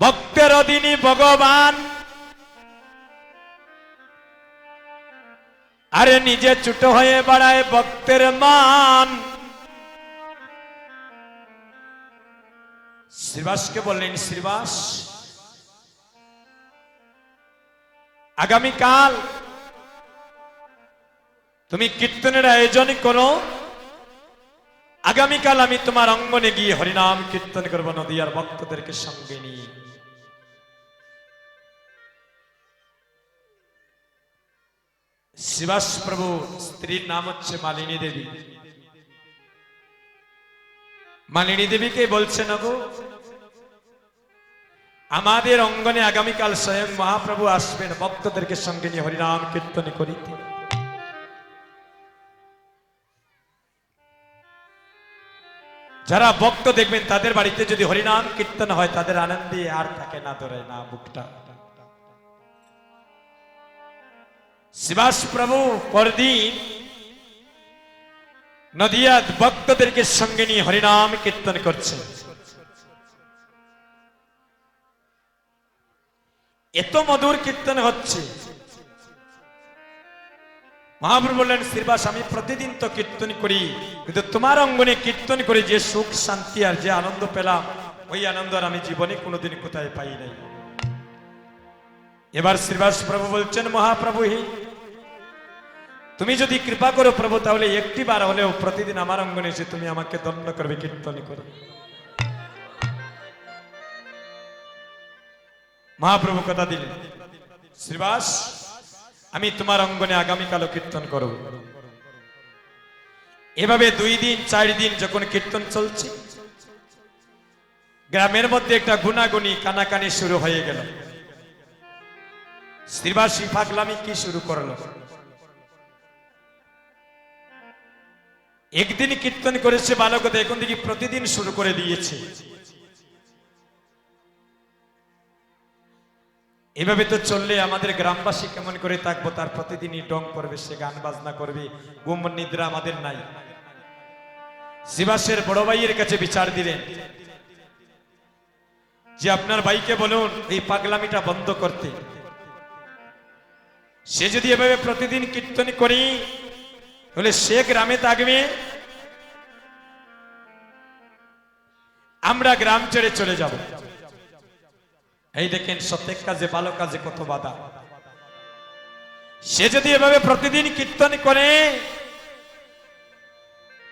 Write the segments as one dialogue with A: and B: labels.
A: ভক্তের অধীনী ভগবান। আরে নিজে ছোট হয়ে বাড়ায় ভক্তের মান। শ্রীবাসকে বললেন, শ্রীবাস, আগামীকাল তুমি কীর্তনের আয়োজন করো। আগামীকাল আমি তোমার অঙ্গনে গিয়ে হরিনাম কীর্তন করব নদীয়ার ভক্তদেরকে সঙ্গে নিয়ে। শিবাস প্রভু স্ত্রীর নাম হচ্ছে মালিনী দেবী মালিনী দেবীকে বলছেন গো আমাদের অঙ্গনে আগামীকাল স্বয়ং মহাপ্রভু আসবেন ভক্তদেরকে সঙ্গে নিয়ে হরিনাম কীর্তন করিতে যারা ভক্ত দেখবেন তাদের বাড়িতে যদি হরিনাম কীর্তন হয় তাদের আনন্দে আর থাকে না ধরে না বুকটা শিবাস প্রভু পরদিন নদিয়াত ভক্তদেরকে সঙ্গে নিয়ে হরিনাম কীর্তন করছে এত মধুর কীর্তন হচ্ছে। মহাপ্রভু বললেন শ্রীবাস আমি প্রতিদিন তো কীর্তন করি, কিন্তু তোমার অঙ্গনে কীর্তন করে যে সুখ, শান্তি আর যে আনন্দ পেলাম, ওই আনন্দ আর আমি জীবনে কোনোদিন কোথায় পাই নাই। এবার শ্রীবাস প্রভু বলছেন, মহাপ্রভু হে তুমি যদি কৃপা করো প্রভু, তাহলে একটি বার হলেও প্রতিদিন আমার অঙ্গনে এসে তুমি আমাকে দণ্ড করবে, কীর্তন করে মহাপ্রভু কথা দিলেন, শ্রীবাস, আমি তোমার অঙ্গনে আগামীকালও কীর্তন করব। এভাবে দুই দিন, চার দিন যখন কীর্তন চলছে, গ্রামের মধ্যে একটা গুনাগুনি কানাকানি শুরু হয়ে গেল। শ্রীবাসী পাগলামি কি শুরু করল? একদিন কীর্তন করেছে বালকতা এখন থেকে প্রতিদিন শুরু করে দিয়েছে। এভাবে তো চললে আমাদের গ্রামবাসী কেমন করে থাকব? তার প্রতিদিনই ডং করবে, সে গান বাজনা করবে গুম নিদ্রা আমাদের নাই। শিবাসের বড় ভাইয়ের কাছে বিচার দিলেন। যে আপনার ভাইকে বলুন, এই পাগলামিটা বন্ধ করতে। সে যদি এভাবে প্রতিদিন কীর্তন করি, তাহলে সে গ্রামে থাকবে আমরা গ্রাম ছেড়ে চলে যাব। এই দেখেন সত্যেক কাজে, ভালো কাজে কত বাধা। সে যদি এভাবে প্রতিদিন কীর্তন করে,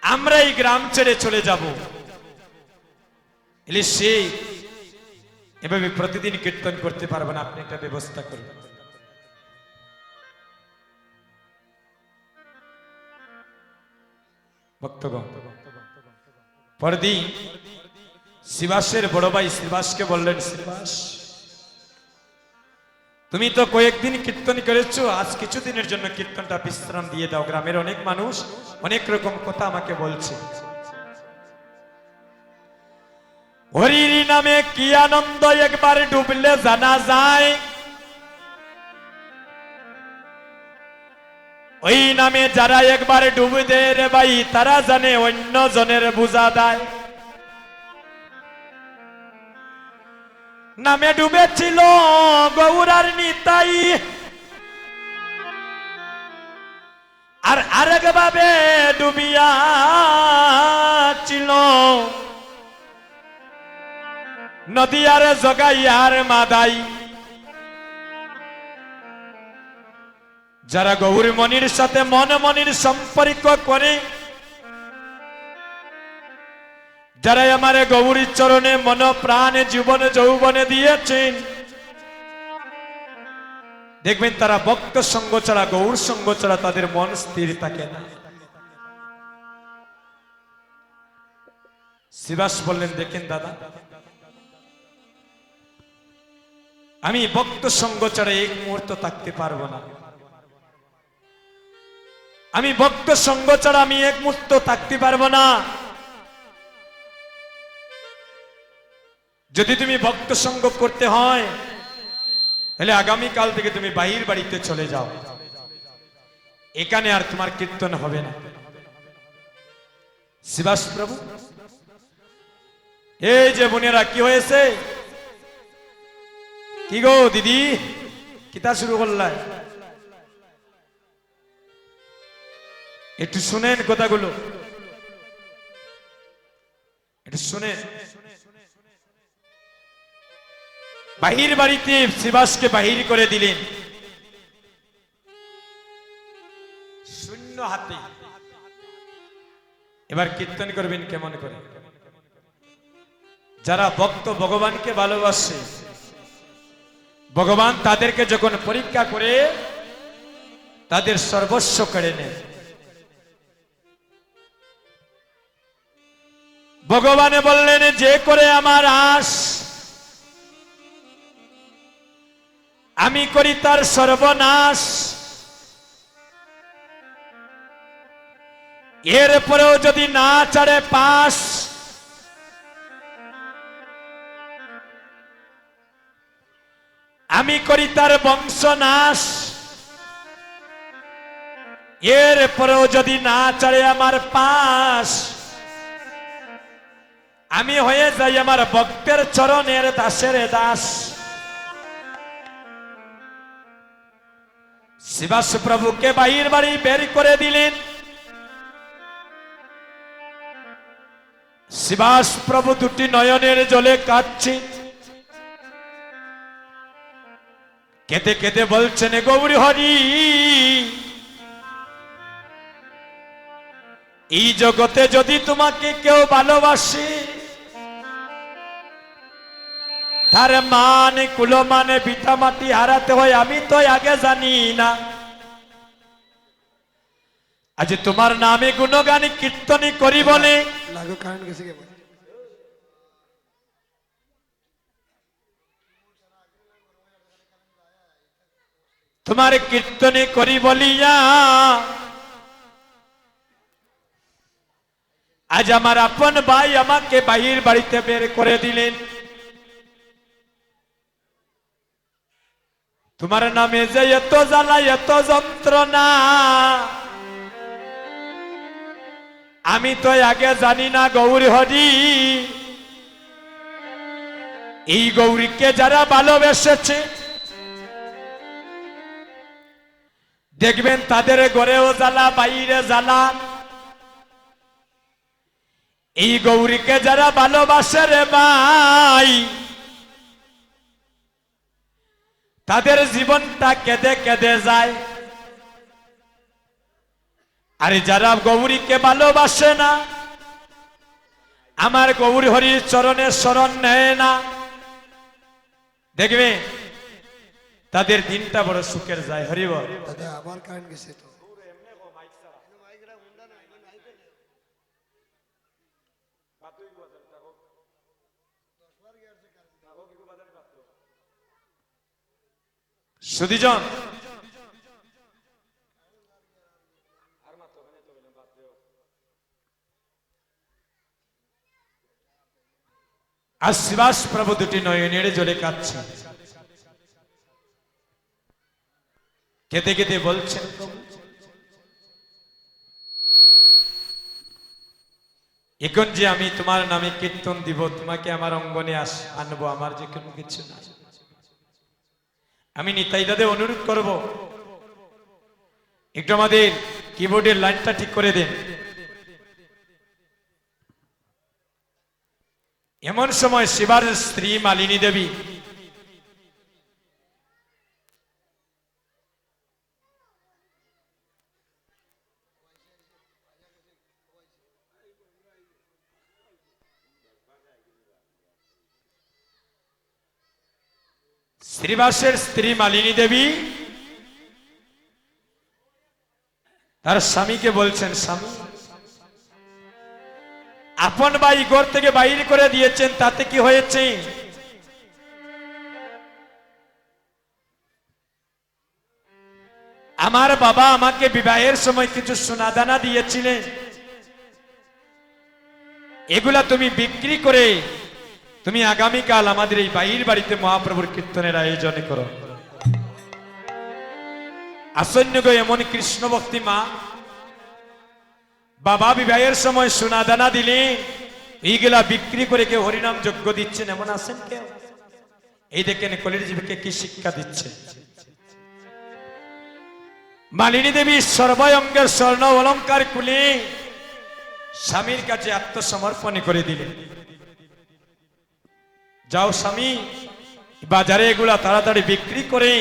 A: আমরা এই গ্রাম ছেড়ে চলে যাব। সে এভাবে প্রতিদিন কীর্তন করতে পারবে না, আপনি একটা ব্যবস্থা করবেন বক্তব্য। পরদিন শিবাসের বড় ভাই শ্রীবাসকে বললেন শ্রীবাস তুমি তো কয়েকদিন কীর্তন করেছ, আজ কিছুদিনের জন্য কীর্তনটা বিশ্রাম দিয়ে দাও। গ্রামের অনেক মানুষ অনেক রকম কথা আমাকে বলছে। হরির নামে কি আনন্দ একবার ডুবলে জানা যায়। ওই নামে যারা একবার ডুবে দেয় রে ভাই, তারা জানে অন্য জনের বোঝা দেয়। নামে ডুবেছিল গৌরার নিতাই। আর আরেক ভাবে ডুবিয়া ছিল নদীয়ার জগাইয়ার মাদাই। যারা গৌরী মনির সাথে মন মনির সম্পর্ক করে যারা আমার গৌরীর চরণে মন, প্রাণে, জীবনে, যৌবনে দিয়েছেন, দেখবেন তারা ভক্ত সঙ্গ ছাড়া, গৌর সঙ্গ ছাড়া তাদের মন স্থির থাকে না। শিবাস বললেন, দেখেন দাদা, আমি ভক্ত সঙ্গ ছাড়া এক মুহূর্ত থাকতে পারব না। আমি ভক্ত সঙ্গ ছাড়া আমি এক মুহূর্ত থাকতে পারব না। যদি তুমি ভক্ত সঙ্গ করতে হয়, তাহলে আগামীকাল থেকে তুমি বাহির বাড়িতে চলে যাও। এখানে আর তোমার কীর্তন হবে না। শিবাস প্রভু এই যে বোনেরা, কি হয়েছে? কি গো দিদি? কিতা শুরু করলাই একটু শুনেন কথাগুলো। একটু শুনেন। বাহির বাড়িতে শিবাসকে বাহির করে দিলেন। শূন্য হাতে। এবার কীর্তন করবেন কেমন করে? যারা ভক্ত ভগবানকে ভালোবাসে, ভগবান তাদেরকে যখন পরীক্ষা করে, তাদের সর্বস্ব কেড়ে নেয়। ভগবানে বললেন, যে করে আমার আশ আমি করি তার সর্বনাশ। এরপরেও যদি না চারে পাশ, আমি করি তার বংশনাশ। এরপরেও যদি না চারে আমার পাশ, আমি হয়ে যাই আমার ভক্তের চরণের দাসের দাস। শিবাস প্রভুকে বাহির বাড়ি বের করে দিলেন। শিবাস প্রভু দুটি নয়নের জলে কাঁদছে। কেঁদে কেঁদে বলছেন গৌরী হরি এই জগতে যদি তোমাকে কেউ ভালোবাসে তার মানে কুলো মানে পিতা মাটি হারাতে হয় আমি তো আগে জানি না। আজ তোমার নামে গুণগানী কীর্তনী করি বলে? তোমার কীর্তনে করি বলিয়া আজ আমার আপন ভাই আমাকে বাহির বাড়িতে বের করে দিলেন। তোমার নামে যে এত জ্বালা, এত যন্ত্রণা। আমি তো আগে জানি না গৌরী হরি। এই গৌরীকে যারা ভালোবেসেছে, দেখবেন তাদের ঘরেও জ্বালা, বাইরে জ্বালা। এই গৌরীকে যারা ভালোবাসে রে ভাই তাদের জীবনটা কেঁদে কেঁদে যায়। আরে যারা গৌরীকে ভালোবাসে না, আমার গৌরী হরির চরণের শরণ নেয় না। দেখবে, তাদের দিনটা বড় সুখের যায়
B: হরিবর আমার কারেন্ট গেছে তো।
A: সুদীজন। আর শিবাস প্রভু দুটি নয়নের জলে কাঁদছে। কেঁদে কেঁদে বলছেন এখন যে আমি তোমার নামে কীর্তন দিব, তোমাকে আমার অঙ্গনে আস, আনব, আমার যে কোনো কিছু না। আমি নিতাই দাদে অনুরোধ করব, একটু আমাদের কিবোর্ডের লাইনটা ঠিক করে দেন। এমন সময় শিবার স্ত্রী মালিনী দেবী শ্রীবাসের স্ত্রী মালিনী দেবী তার স্বামীকে বলছেন, স্বামী, আপন ভাই ঘর থেকে বাইর করে দিয়েছেন, তাতে কি হয়েছে? আমার বাবা আমাকে বিবাহের সময় কিছু সোনাদানা দিয়েছিলেন। এগুলা তুমি বিক্রি করে তুমি আগামীকাল আমাদের এই বাহির বাড়িতে মহাপ্রভুর কীর্তনের আয়োজন করো। আসন্য গো এমন কৃষ্ণ ভক্তি মা, বাবা বিবাহের সময় সোনা দানা দিলে এইগুলা বিক্রি করে কেউ হরিনাম যজ্ঞ দিচ্ছেন এমন আছেন কেউ? এই দেখেন কলির জীবকে কি শিক্ষা দিচ্ছে। মালিনী দেবী সর্বয়ঙ্গের স্বর্ণ অলঙ্কার খুলে স্বামীর কাছে আত্মসমর্পণ করে দিলেন। যাও স্বামী বাজারে এগুলা তাড়াতাড়ি বিক্রি করে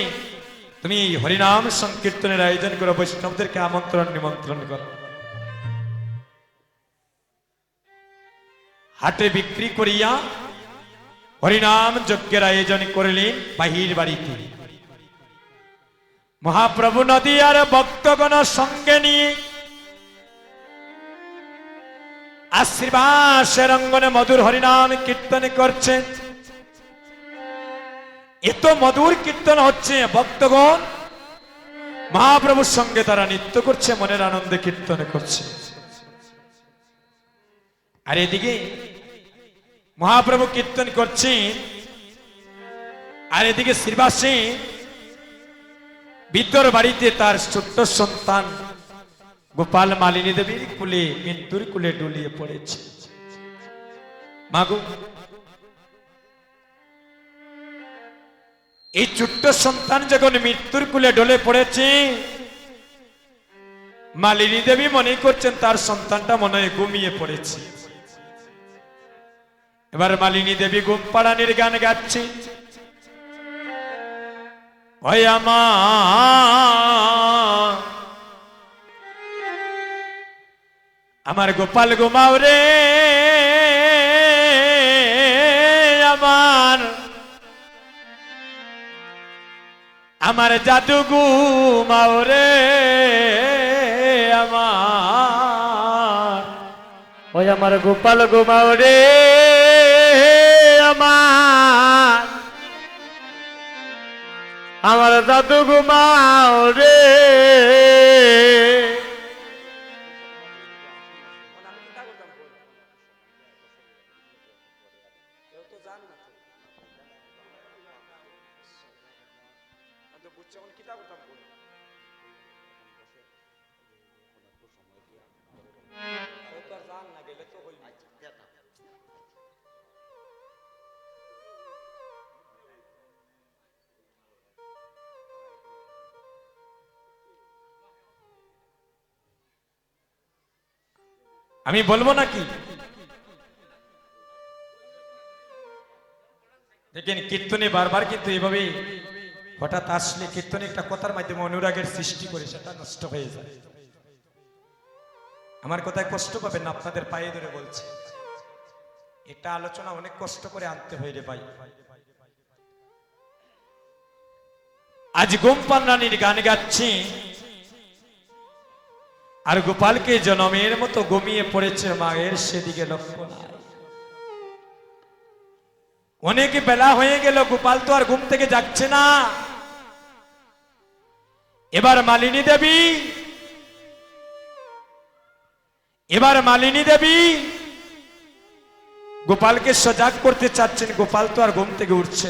A: তুমি হরিনাম সংকীর্তনের আয়োজন করো বৈষ্ণবদেরকে আমন্ত্রণ, নিমন্ত্রণ করো। হাটে বিক্রি করিয়া হরিনাম যজ্ঞের আয়োজন করলেন বাহির বাড়িতে। মহাপ্রভু নদী আর ভক্তগণ সঙ্গে নিয়ে আশীর্বাসের অঙ্গনে মধুর হরিনাম কীর্তন করছে এত মধুর কীর্তন হচ্ছে, ভক্তগণ। মহাপ্রভুর সঙ্গে তারা নৃত্য করছে, মনের আনন্দে কীর্তন করছে। আর এদিকে মহাপ্রভু কীর্তন করছেন, আর এদিকে শ্রীবাসী ভিতর বাড়িতে তার ছোট্ট সন্তান গোপাল মালিনী দেবীর কুলে মৃত্যুর কুলে ডুলিয়ে পড়েছে। মাগো এই ছোট্ট সন্তান যখন মৃত্যুর কুলে ডলে পড়েছে, মালিনী দেবী মনে করছেন তার সন্তানটা মনে হয় ঘুমিয়ে পড়েছে। এবার মালিনী দেবী ঘুম পাড়ানির গান গাচ্ছে। আমার গোপাল ঘুমাও রে। আমার জাদু ঘুমাও রে আমার। ওই আমার গোপাল ঘুমাও রে আমার। আমার জাদুগু ঘুমাও রে আমি বলব নাকি? দেখেন, কীর্তনে বারবার কিন্তু এভাবে হঠাৎ আসলে কীর্তনে একটা কথার মাধ্যমে অনুরাগের সৃষ্টি করে সেটা নষ্ট হয়ে যায়। আমার কথায় কষ্ট পাবেন আপনাদের পায়ে ধরে বলছে। এটা আলোচনা অনেক কষ্ট করে আনতে হয় রে ভাই। আজ গোমপান রানীর গান গাচ্ছি। আর গোপালকে জনমের মতো গমিয়ে পড়েছে মায়ের সেদিকে লক্ষ্য অনেক বেলা হয়ে গেল, গোপাল তো আর ঘুম থেকে যাচ্ছে না। এবার মালিনী দেবী, এবার মালিনী দেবী, গোপালকে সজাগ করতে চাচ্ছেন, গোপাল তো আর ঘুম থেকে উঠছে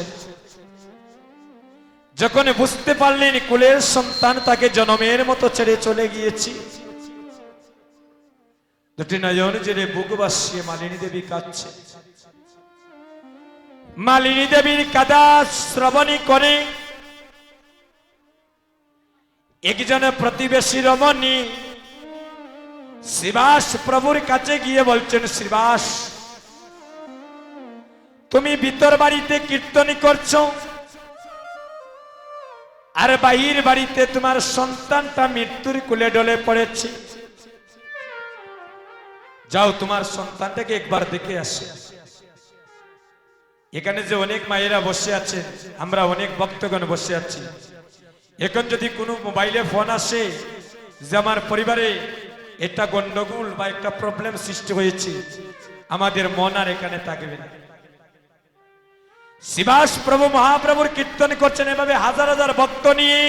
A: যখন বুঝতে পারলেন কুলের সন্তান তাকে জনমের মতো ছেড়ে চলে গিয়েছি দুটি নয়ন জেলে মালিনী দেবী কাঁদছে মালিনী দেবীর কাদা শ্রবণী করে একজন প্রতিবেশী রমণী শ্রীবাস প্রভুর কাছে গিয়ে বলছেন শ্রীবাস তুমি ভিতর বাড়িতে কীর্তনী করছ আর বাহির বাড়িতে তোমার সন্তানটা মৃত্যুর কুলে ডলে পড়েছে যাও, তোমার সন্তানটাকে একবার দেখে আসো। এখানে যে অনেক মায়েরা বসে আছে, আমরা অনেক ভক্তগণ বসে আছি। এখন যদি কোনো মোবাইলে ফোন আসে, যে আমার পরিবারে একটা গন্ডগোল বা একটা প্রবলেম সৃষ্টি হয়েছে, আমাদের মন আর এখানে থাকবে না। শিবাস প্রভু মহাপ্রভুর কীর্তন করছেন এভাবে হাজার হাজার ভক্ত নিয়ে।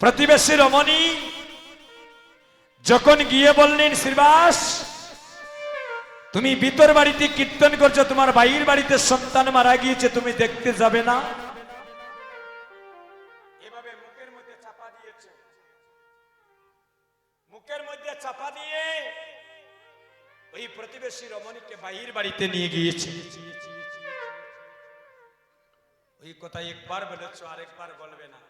A: প্রতিবেশী রমণী যখন গিয়ে বললেন, শ্রীবাস, তুমি ভিতর বাড়িতে কীর্তন করছ, তোমার বাইর বাড়িতে সন্তান মারা গিয়েছে, তুমি দেখতে যাবে না? এভাবে মুখের মধ্যে চাপা দিয়েছে। মুখের মধ্যে চাপা দিয়ে ওই প্রতিবেশী বাড়িতে নিয়ে গিয়েছে। ওই কথা একবার বলেছ, আরেকবার বলবে না।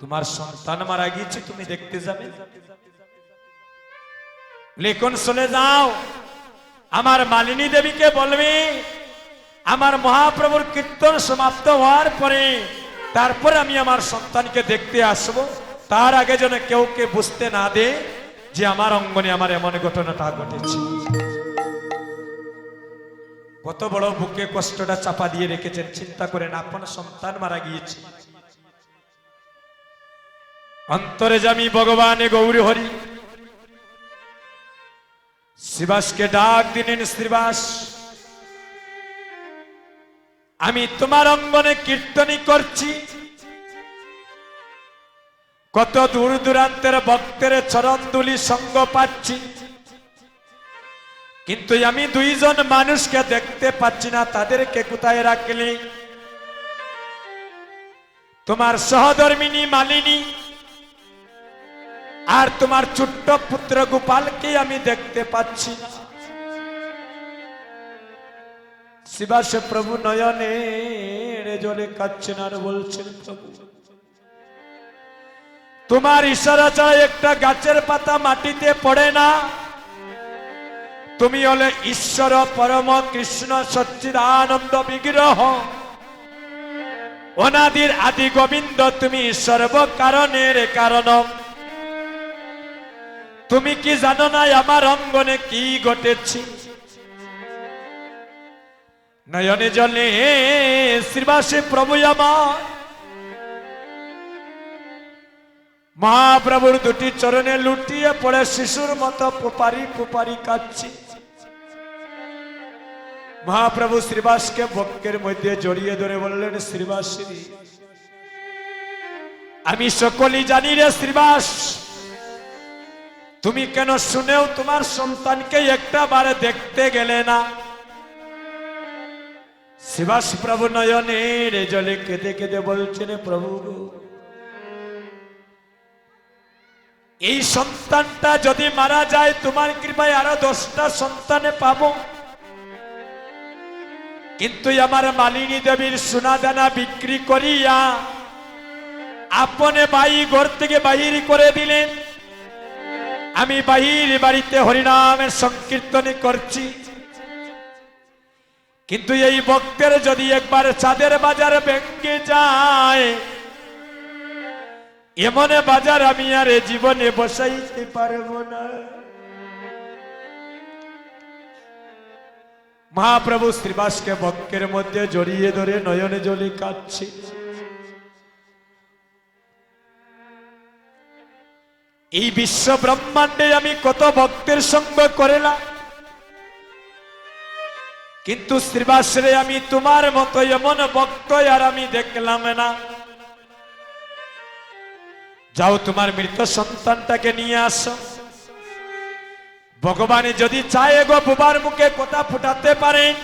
A: তোমার সন্তান মারা গিয়েছে, তুমি দেখতে যাবে। লেখন চলে যাও। আমার মালিনী দেবীকে বলবে, আমার মহাপ্রভুর কীর্তন সমাপ্ত হওয়ার পরে, তারপর আমি আমার সন্তানকে দেখতে আসব। তার আগে যেন কেউ কে বুঝতে না দে যে আমার অঙ্গনে আমার এমন ঘটনাটা ঘটেছে। কত বড় বুকে কষ্টটা চাপা দিয়ে রেখেছেন, চিন্তা করেন আপনার সন্তান মারা গিয়েছে। অন্তরে জামি ভগবানে গৌরী হরি। শিবাসকে ডাক দিলেন শ্রীবাস আমি তোমার অঙ্গনে কীর্তনী করছি। কত দূর দূরান্তের ভক্তের চরণদুলি সঙ্গ পাচ্ছি। কিন্তু আমি দুইজন মানুষকে দেখতে পাচ্ছি না, তাদেরকে কোথায় রাখলে? তোমার সহধর্মিনী মালিনী আর তোমার ছোট্ট পুত্র গোপালকে আমি দেখতে পাচ্ছি। শিবাস প্রভু নয়নে জলে কাচ্ছেন আর বলছেন, প্রভু, তোমার ইশারা ছাড়া একটা গাছের পাতা মাটিতে পড়ে না। তুমি হলে ঈশ্বর, পরম কৃষ্ণ, সচ্চিদানন্দ, বিগ্রহ। অনাদির আদি গোবিন্দ, তুমি সর্ব কারণের কারণ। তুমি কি জানো না আমার অঙ্গনে কি ঘটেছে? নয়নে জলে শ্রীবাসী প্রভু আমার। মহাপ্রভুর দুটি চরণে লুটিয়ে পড়ে শিশুর মতো পুপারি পুপারি কাচ্ছি মহাপ্রভু শ্রীবাসকে বক্কের মধ্যে জড়িয়ে ধরে বললেন, শ্রীবাসী, আমি সকলই জানি রে শ্রীবাস তুমি কেন শুনেও তোমার সন্তানকে একটা বারে দেখতে গেলে না? শিবাস প্রভু নয়নের জলে কেঁদে কেঁদে বলছেন, প্রভু, এই সন্তানটা যদি মারা যায়, তোমার কৃপায় আরও দশটা সন্তানে পাবো। কিন্তু আমার মালিনী দেবীর সোনা দানা বিক্রি করিয়া আপনে বাই ঘর থেকে বাহির করে দিলেন। আমি বাহির বাড়িতে হরিনামের সংকীর্তনে করছি। কিন্তু এই ভক্তের যদি একবার চাঁদের বাজার ভেঙ্গে যায়, এমন বাজার আমি আর জীবনে বসাইতে পারব না। মহাপ্রভু শ্রীবাসকে বক্কের মধ্যে জড়িয়ে ধরে নয়নে জলি কাঁদছে। এই বিশ্ব ব্রহ্মাণ্ডে আমি কত ভক্তের সঙ্গ করেলাম। কিন্তু শ্রীবাসরে আমি তোমার মতো এমন ভক্ত আর আমি দেখলাম না। যাও তোমার মৃত সন্তানটাকে নিয়ে আসো। ভগবান যদি চায় গো বুবার মুখে কথা ফুটাতে পারেন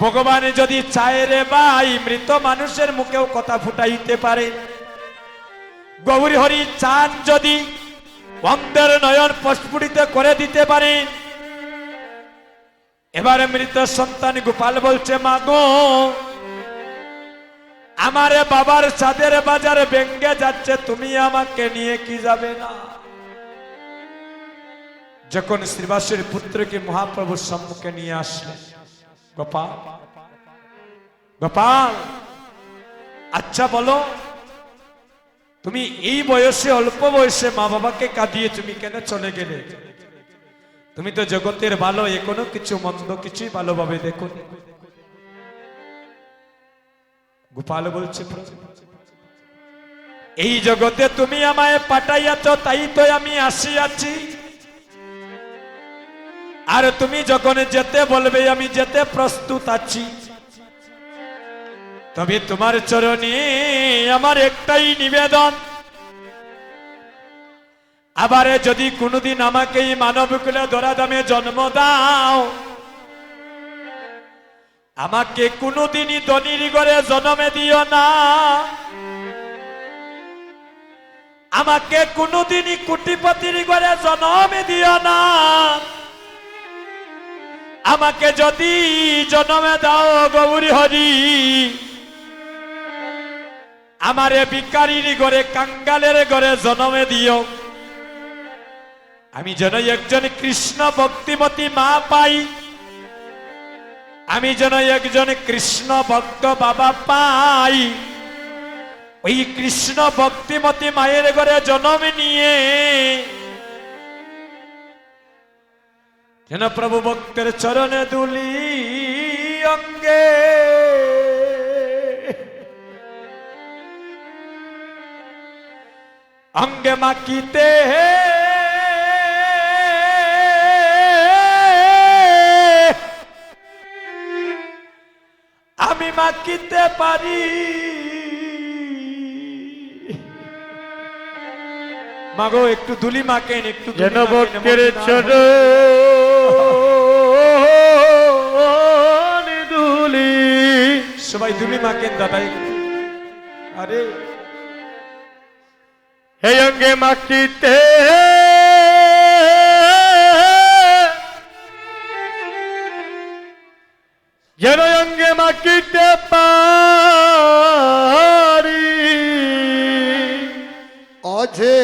A: ভগবান যদি চায় রে ভাই, মৃত মানুষের মুখেও কথা ফুটাইতে পারে। গৌরী হরি চান যদি অন্ধের নয়ন প্রস্ফুটিত করে দিতে পারেন এবারে মৃত সন্তান গোপাল বলছে, মা গো, আমারে বাবার চাঁদের বাজারে ভেঙ্গে যাচ্ছে, তুমি আমাকে নিয়ে কি যাবে না? যখন শ্রীবাসের পুত্রকে মহাপ্রভুর সম্মুখে নিয়ে আসলেন, গোপাল গোপাল আচ্ছা বলো তুমি এই বয়সে, অল্প বয়সে মা বাবাকে কাঁদিয়ে তুমি কেন চলে গেলে? তুমি তো জগতের ভালো, এ কোনো কিছু মন্দ কিছুই ভালোভাবে দেখো গোপাল বলছে এই জগতে তুমি আমায় পাঠাইয়াছ, তাই তো আমি আসিয়াছি। আর তুমি যখন যেতে বলবে, আমি যেতে প্রস্তুত আছি। তবে তোমার চরণে আমার একটাই নিবেদন। আবার যদি কোনোদিন আমাকে এই মানব কুলে ধরা দামে জন্ম দাও, আমাকে কোনোদিনই ধনির ঘরে জন্মে দিও না। আমাকে কোনোদিনই কুটিপতির ঘরে জন্মে দিও না। আমাকে যদি জন্মে দাও গৌরী হরি আমারে বিকারির ঘরে, কাঙ্গালের ঘরে জনমে দিও। আমি যেন একজন কৃষ্ণ ভক্তিমতী মা পাই। আমি যেন একজন কৃষ্ণ ভক্ত বাবা পাই। ওই কৃষ্ণ ভক্তিমতী মায়ের ঘরে জন্ম নিয়ে। যেন প্রভু ভক্তের চরণে দুলি অঙ্গে। অঙ্গে মাকিতে আমি মাকিতে পারি। মাগো একটু দুলি মাকেন একটু
C: যেন ভক্তের
A: এমন
C: দুলি
A: সবাই দুলি মাকেন দাদা আরে।
C: এই অঙ্গে মাটিতে যেন অঙ্গে মাটিতে পারি।
B: অঝে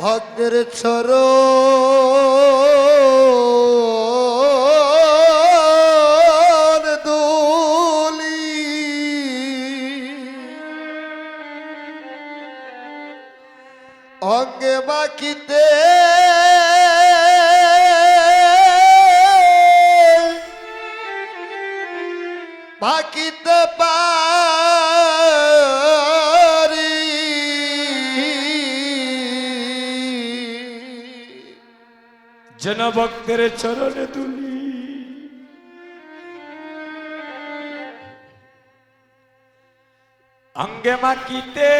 B: ভক্তের ছর
A: ভক্তের চরণে তুলি। অঙ্গে মাকিতে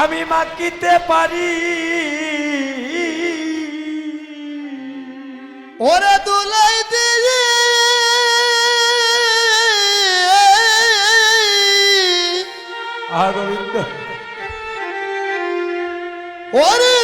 A: আমি মাকিতে পারি।
B: ওরে দুলাই
A: গোবিন্দ
B: ওরে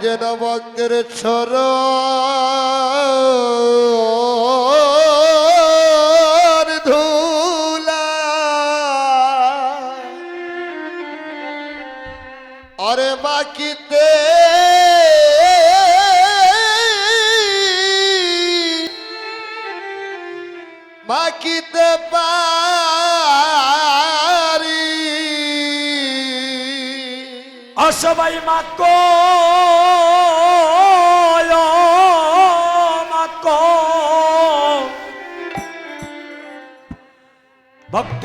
B: ভজন বঙ্গের ছর আরে বাকিতে বাকিতে
A: মাকো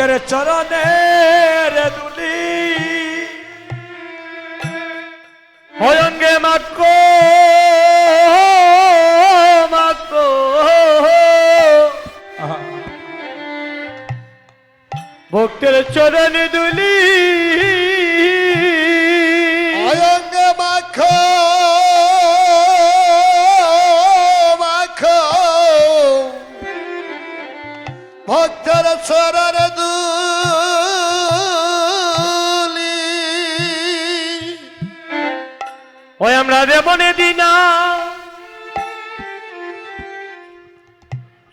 A: ভক্তের চরণে রে দুলি
C: অঙ্গে মাকো মাকো ভক্তের চরণ দুলি ওই আমরা দেবনে দিনা।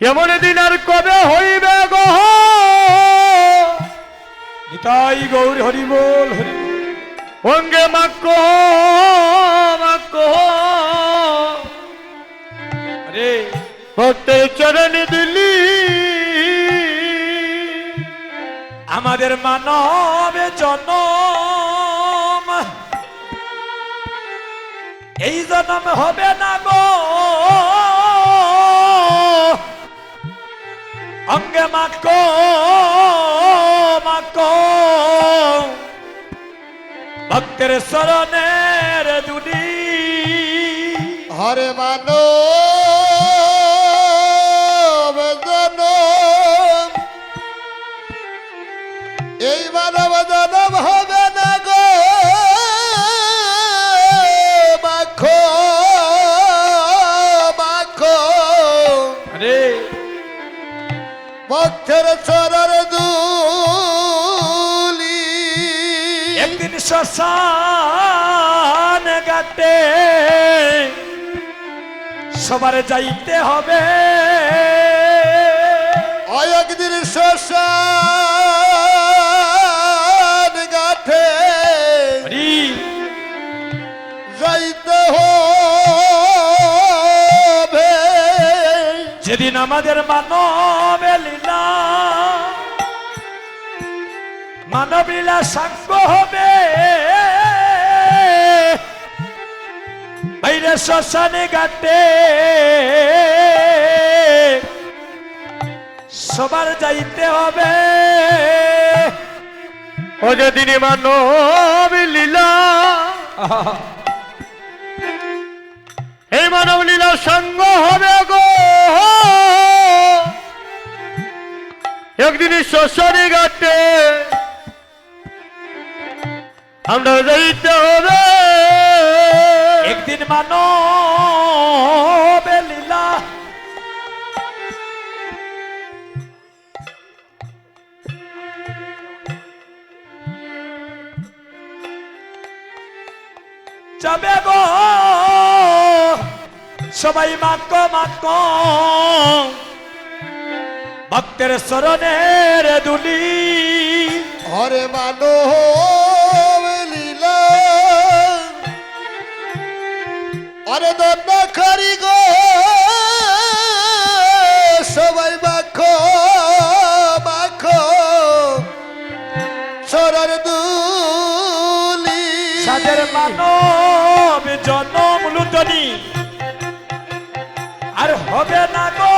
C: কেমন দিন আর কবে হইবে গহ
A: নিতাই গৌর হরি বল হরি।
C: অঙ্গে মাকো মাকো
A: আরে।
C: ভক্তের চরণ দিলি।
A: আমাদের মানবে জনম
B: जन्म हो गो
A: अंगे
B: माको माको भक्त
A: सरने শ্মশান গাতে সবার যাইতে হবে।
B: একদিন শ্মশান গাঠে যাইতে হবে।
A: যেদিন আমাদের মানব লীলা সাঙ্গ হবে। শ্মশানে গাটে সবার যাইতে হবে।
C: ও যেদিন মানব লীলা। এই মানব লীলা সঙ্গ হবে গো। একদিন শ্মশানে ঘাটে। আমরা যাইতে হবে।
A: একদিন মানব লীলা। যাবে গো। সবাই মাকো মাকো ভক্তের শরণের দুলি।
B: হরে মানো। আরে দন্ড করি গো সবাই মাখো মাখো। সরার দুলি।
A: সাদের মানব জনম লুটনি। আর হবে না গো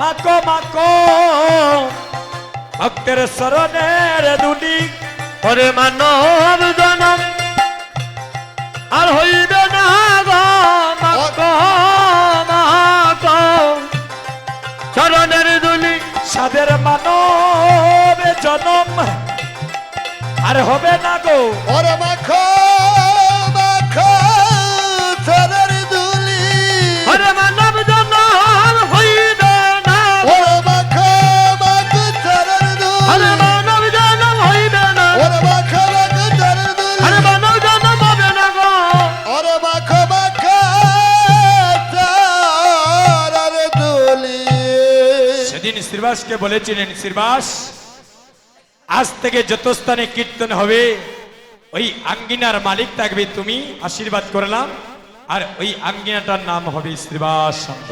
A: মাকো মাকো ভক্তের শরণের দুলি।
C: ওরে মানব জনম আর হইবে না গো চরণের দুলি
A: সাদের মানব জনম। আর হবে না গো।
B: ওরে মাখো।
A: শ্রীবাসকে বলেছিলেন শ্রীবাস আজ থেকে যত স্থানে কীর্তন হবে, ওই আঙ্গিনার মালিক থাকবে তুমি, আশীর্বাদ করলাম, আর ওই আঙ্গিনাটার নাম হবে শ্রীবাস সংঘ